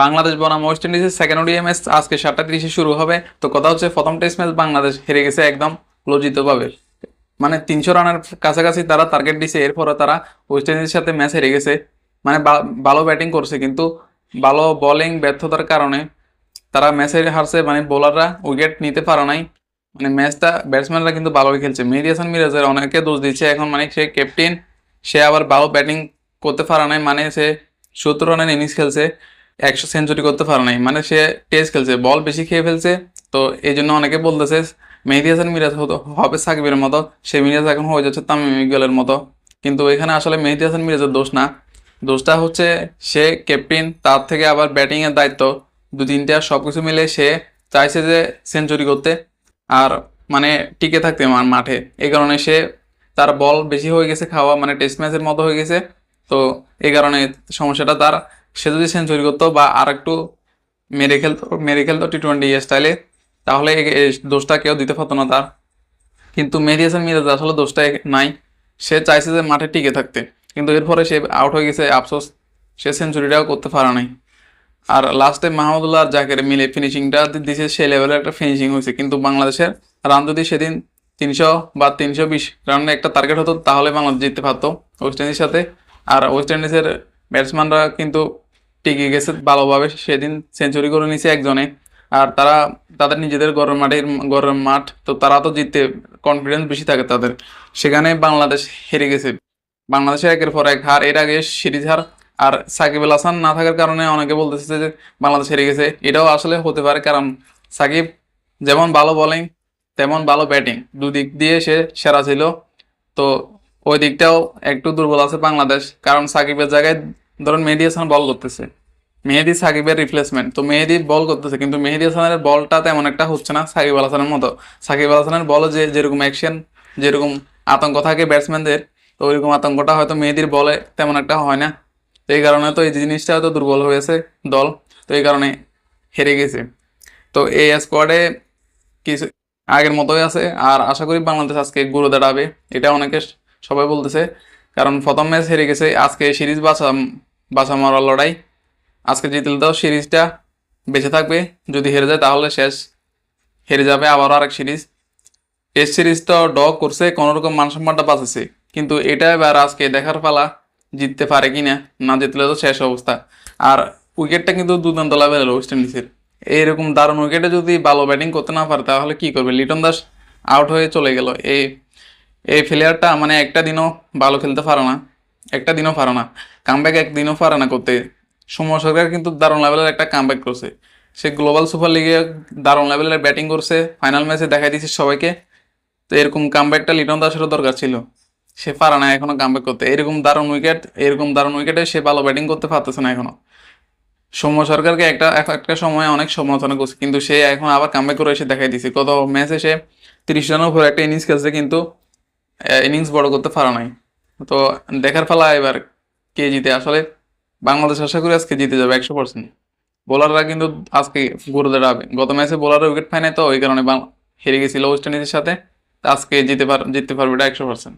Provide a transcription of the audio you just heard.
বাংলাদেশ বনাম ওয়েস্ট ইন্ডিজের second ODI match আজকে সাতটা তিরিশে শুরু হবে। তো কথা হচ্ছে, প্রথম টেস্ট ম্যাচ বাংলাদেশ হেরে গেছে একদম লজ্জিতভাবে। মানে তিনশো রানের কাছাকাছি তারা টার্গেট দিছে এরপরে তারা ওয়েস্ট ইন্ডিজের সাথে ম্যাচ হেরে গেছে। মানে ভালো ব্যাটিং করছে, কিন্তু ভালো বোলিং ব্যর্থতার কারণে তারা ম্যাচে হারছে। মানে বোলাররা উইকেট নিতে পারে নাই। মানে ম্যাচটা ব্যাটসম্যানরা কিন্তু ভালোই খেলছে। মেহেদি হাসান মিরাজের অনেকে দোষ দিচ্ছে, এখন মানে সে ক্যাপ্টেন সে আবার ভালো ব্যাটিং করতে পারে নাই। মানে সে সত্তর রানের ইনিংস খেলছে। একশো সেঞ্চুরি করতে পারে নাই। মানে সে টেস্ট খেলছে বল বেশি খেয়ে ফেলছে, তো এই জন্য অনেকে বলতেছে, মেহেদি হাসান মিরাজ হতো, হবে সাকিবের মতো, সে মিরাজ এখন হয়ে যাচ্ছে তামিম ইকবালের মতো। কিন্তু এখানে আসলে মেহেদি হাসান মিরাজের দোষ না। দোষটা হচ্ছে সে ক্যাপ্টেন তার থেকে আবার ব্যাটিংয়ের দায়িত্ব। দু তিনটা সব কিছু মিলে সে চাইছে যে সেঞ্চুরি করতে, আর মানে টিকে থাকতে মাঠে। এই কারণে সে তার বল বেশি হয়ে গেছে খাওয়া মানে টেস্ট ম্যাচের মতো হয়ে গেছে। তো এই কারণে সমস্যাটা তার। সে যদি সেঞ্চুরি করতো বা আর একটু মেরে খেলতো মেরে খেলতো টি টোয়েন্টি স্টাইলে তাহলে দোষটা কেউ দিতে পারতো না তার। কিন্তু হাসান মিরাজ আসলে দোষটা নাই। সে চাইছে যে মাঠে টিকে থাকতে। কিন্তু এরপরে সে আউট হয়ে গেছে, আফসোস। সে সেঞ্চুরিটাও করতে পারে নাই। আর লাস্টে মাহমুদুল্লাহ আর জাকের মিলে ফিনিশিংটা দিছে সেই লেভেলের একটা ফিনিশিং হয়েছে। কিন্তু বাংলাদেশের রান যদি সেদিন তিনশো বা তিনশো বিশ রানের একটা টার্গেট হতো, তাহলে বাংলাদেশ জিততে পারতো ওয়েস্ট ইন্ডিজের সাথে। আর ওয়েস্ট ইন্ডিজের ব্যাটসম্যানরা কিন্তু টিকে গেছে ভালোভাবে। সেদিন সেঞ্চুরি করে নিছে একজনে। আর তারা, তাদের নিজেদের গড়ের মাঠের গড়ের মাঠ, তো তারা তো জিততে কনফিডেন্স বেশি থাকে তাদের। সেখানে বাংলাদেশ হেরে গেছে। বাংলাদেশের একের পর এক হার, এর আগে সিরিজ হার। আর সাকিব আল হাসান না থাকার কারণে অনেকে বলতেছে যে বাংলাদেশ হেরে গেছে। এটাও আসলে হতে পারে কারণ সাকিব যেমন ভালো বোলিং তেমন ভালো ব্যাটিং দুদিক দিয়ে সে সেরা ছিল। তো ওই দিকটাও একটু দুর্বল আছে বাংলাদেশ। কারণ সাকিবের জায়গায় ধরুন মেহেদি হাসান বল করতেছে। মেহেদি সাকিবের রিপ্লেসমেন্ট তো মেহেদি বল করতেছে, কিন্তু মেহেদি হাসানের বলটা তেমন একটা হচ্ছে না সাকিব আল হাসানের মতো। সাকিব আল হাসানের বলে যে যেরকম অ্যাকশন যেরকম আতঙ্ক থাকে ব্যাটসম্যানদের তো ওইরকম আতঙ্কটা হয়তো মেহেদির বলে তেমন একটা হয় না। তো এই কারণে তো এই জিনিসটা হয়তো দুর্বল হয়েছে দল। তো এই কারণে হেরে গেছে। তো এই স্কোয়াডে কিছু আগের মতোই আছে। আর আশা করি বাংলাদেশ আজকে গুরু দাঁড়াবে, এটা অনেকে সবাই বলতেছে। কারণ প্রথম ম্যাচ হেরে গেছে, আজকে সিরিজ বাঁচা বাঁচা মারার লড়াই। আজকে জিতলে তো সিরিজটা বেঁচে থাকবে। যদি হেরে যায় তাহলে শেষ। হেরে যাবে আবারও আরেক সিরিজ। টেস্ট সিরিজ তো ড করছে কোনো রকম মান সম্মানটা বাঁচেছে কিন্তু এটা এবার আজকে দেখার পালা, জিততে পারে কি না না জিতলে তো শেষ অবস্থা। আর উইকেটটা কিন্তু দুর্দান্ত লেভেলের ওয়েস্ট ইন্ডিজের এইরকম দারুণ উইকেটে যদি ভালো ব্যাটিং করতে না পারে, তাহলে কি করবে? লিটন দাস আউট হয়ে চলে গেল। এই এই প্লেয়ারটা মানে একটা দিনও ভালো খেলতে পারে না। একটা দিনও পারে না। কামব্যাক একদিনও পারে না করতে। সৌম্য সরকার কিন্তু দারুণ লেভেলের একটা কামব্যাক করছে। সে গ্লোবাল সুপার লিগে দারুণ লেভেলের ব্যাটিং করছে। ফাইনাল ম্যাচে দেখাই দিয়েছে সবাইকে। তো এরকম কামব্যাকটা লিটন দাসেরও দরকার ছিল। সে পারে না এখনও কামব্যাক করতে। এরকম দারুণ উইকেট এরকম দারুণ উইকেটে সে ভালো ব্যাটিং করতে পারতেছে না এখনও সৌম্য সরকারকে একটা এক- একটা সময় অনেক সমালোচনা করছে। কিন্তু সে এখন আবার কামব্যাক করে এসে দেখাই দিছে কত ম্যাচে সে তিরিশ রানের উপর একটা ইনিংস খেলছে কিন্তু ইনিংস বড় করতে পারে নাই। তো দেখার ফেলা এবার কে জিতে? আসলে বাংলাদেশ আশা করি আজকে জিতে যাবে একশো পার্সেন্ট বোলাররা কিন্তু আজকে ঘুরে দাঁড়াবে গত ম্যাচে বোলাররা উইকেট পায় নাই তো, ওই কারণে হেরে গেছিল ওয়েস্ট ইন্ডিজের সাথে। আজকে জিতে পার জিততে পারবে এটা একশো পার্সেন্ট